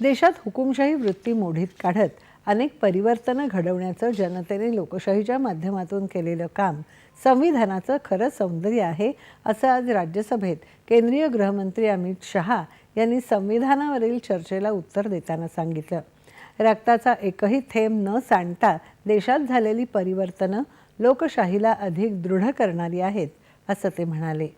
देशात हुकुमशाही वृत्ती मोडीत काढत अनेक परिवर्तनं घडवण्याचं जनतेने लोकशाहीच्या माध्यमातून केलेलं काम संविधानाचं खरं सौंदर्य आहे असं आज राज्यसभेत केंद्रीय गृहमंत्री अमित शहा यांनी संविधानावरील चर्चेला उत्तर देताना सांगितलं. रक्ताचा एकही थेंब न सांडता देशात झालेली परिवर्तनं लोकशाहीला अधिक दृढ करणारी आहेत असं ते म्हणाले.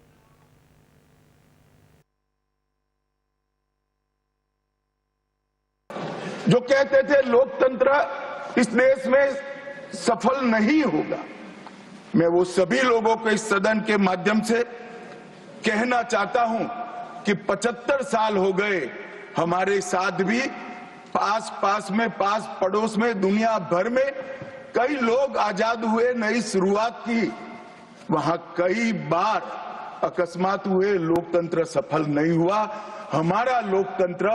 जो कहते थे लोकतंत्र इस देश में सफल नहीं होगा। मैं वो सभी लोगों को इस सदन के माध्यम से कहना चाहता हूँ कि 75 साल हो गए, हमारे साथ भी पास पास में पास पड़ोस में, दुनिया भर में कई लोग आज़ाद हुए नई शुरुआत की। वहाँ कई बार अकस्मात हुए, लोकतंत्र सफल नहीं हुआ। हमारा लोकतंत्र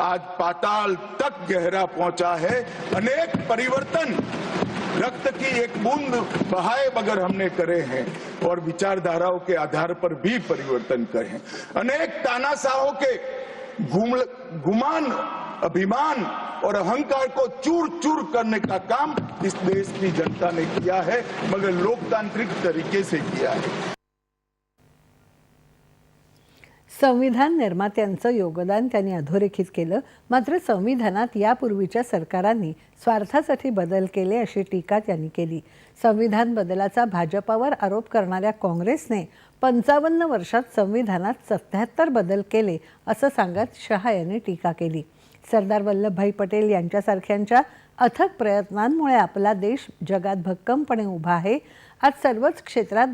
आज पाताल तक गहरा पहुँचा है। अनेक परिवर्तन रक्त की एक बूंद बहाए बगैर हमने करे हैं और विचारधाराओं के आधार पर भी परिवर्तन करे हैं। अनेक तानाशाहों के गुमान, अभिमान और अहंकार को चूर चूर करने का काम इस देश की जनता ने किया है, मगर लोकतांत्रिक तरीके से किया है। संविधान निर्मात्यांचं योगदान त्यांनी अधोरेखित केलं. मात्र संविधानात यापूर्वीच्या सरकारांनी स्वार्थासाठी बदल केले अशी टीका त्यांनी केली. संविधान बदलाचा भाजपावर आरोप करणाऱ्या काँग्रेसने पंचावन्न वर्षात संविधानात सत्याहत्तर बदल केले असं सांगत शहा यांनी टीका केली. सरदार वल्लभभाई पटेल यांच्यासारख्यांच्या अथक प्रयत्नांमुळे आपला देश जगात भक्कमपणे उभा आहे. आज सर्वच क्षेत्रात